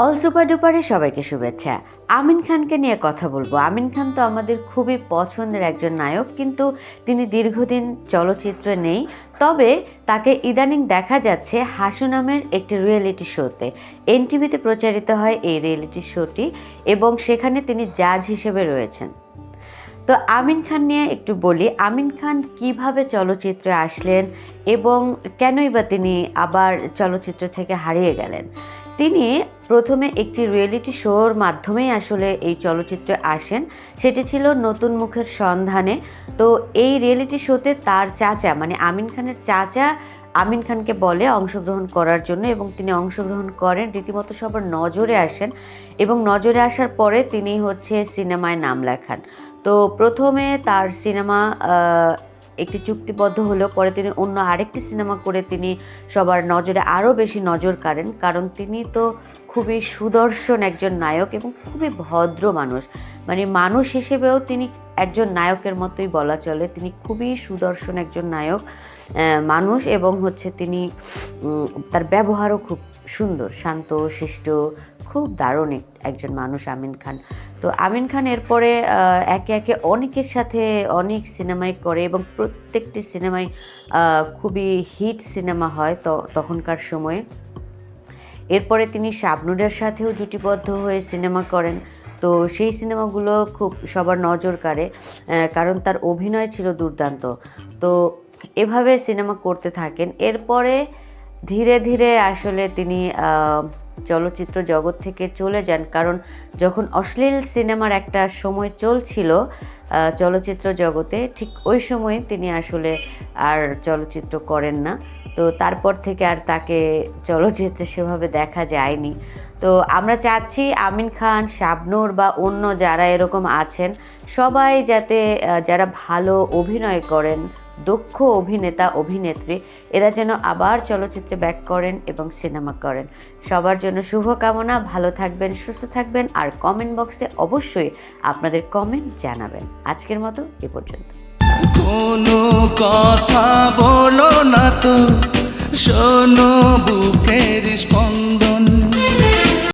All super ডুপারে সবাইকে শুভেচ্ছা। আমিন খানকে নিয়ে কথা বলব। আমিন খান তো আমাদের খুবই পছন্দের একজন নায়ক, কিন্তু তিনি দীর্ঘদিন চলচ্চিত্রে নেই। তবে তাকে ইদানিং দেখা যাচ্ছে হাসু নামের একটি রিয়েলিটি শোতে এনটিভিতে প্রচারিত হয় এই রিয়েলিটি শোটি এবং সেখানে তিনি জাজ হিসেবে রয়েছেন। তো আমিন খান নিয়ে একটু বলি, আমিন খান কীভাবে চলচ্চিত্রে আসলেন এবং কেনই বা তিনি আবার চলচ্চিত্র থেকে হারিয়ে গেলেন? তিনি প্রথমে একটি রিয়েলিটি শোর মাধ্যমেই আসলে এই চলচ্চিত্রে আসেন। সেটি ছিল নতুন মুখের সন্ধানে। তো এই রিয়েলিটি শোতে তার চাচা মানে আমিন খানের চাচা আমিন খানকে বলে অংশগ্রহণ করার জন্য এবং তিনি অংশগ্রহণ করেন। রীতিমতো সবার নজরে আসেন এবং নজরে আসার পরে তিনি হচ্ছে সিনেমায় নাম লেখান। তো প্রথমে তার সিনেমা একটি চুক্তিবদ্ধ হলেও পরে তিনি অন্য আরেকটি সিনেমা করে তিনি সবার নজরে আরও বেশি নজর কাড়েন, কারণ তিনি তো খুবই সুদর্শন একজন নায়ক এবং খুবই ভদ্র মানুষ। মানে মানুষ হিসেবেও তিনি একজন নায়কের মতোই বলা চলে। তিনি খুবই সুদর্শন একজন নায়ক মানুষ এবং হচ্ছে তিনি তার ব্যবহারও খুব সুন্দর, শান্ত, শিষ্ট, খুব দারুণ একজন মানুষ আমিন খান। তো আমিন খান এরপরে একে একে অনেকের সাথে অনেক সিনেমাই করে এবং প্রত্যেকটি সিনেমাই খুবই হিট সিনেমা হয় তখনকার সময়ে। এরপরে তিনি শাবনুরের সাথেও জুটিবদ্ধ হয়ে সিনেমা করেন। তো সেই সিনেমাগুলো খুব সবার নজর কাড়ে কারণ তার অভিনয় ছিল দুর্দান্ত। তো এভাবে সিনেমা করতে থাকেন। এরপরে ধীরে ধীরে আসলে তিনি চলচ্চিত্র জগৎ থেকে চলে যান। কারণ যখন অশ্লীল সিনেমার একটা সময় চলছিল চলচ্চিত্র জগতে, ঠিক ওই সময়ে তিনি আসলে আর চলচ্চিত্র করেন না। তো তারপর থেকে আর তাকে চলচ্চিত্রে সেভাবে দেখা যায়নি। তো আমরা চাচ্ছি আমিন খান, শাবনূর বা অন্য যারা এরকম আছেন, সবাই যাতে যারা ভালো অভিনয় করেন দক্ষ অভিনেতা, অভিনেত্রী, এরা যেন আবার চলচ্চিত্রে ব্যাক করেন এবং সিনেমা করেন। সবার জন্য শুভকামনা, ভালো থাকবেন, সুস্থ থাকবেন আর কমেন্ট বক্সে অবশ্যই আপনাদের কমেন্ট জানাবেন। আজকের মতো এ পর্যন্ত। কোনো কথা বলো না তো, শোনো বুকের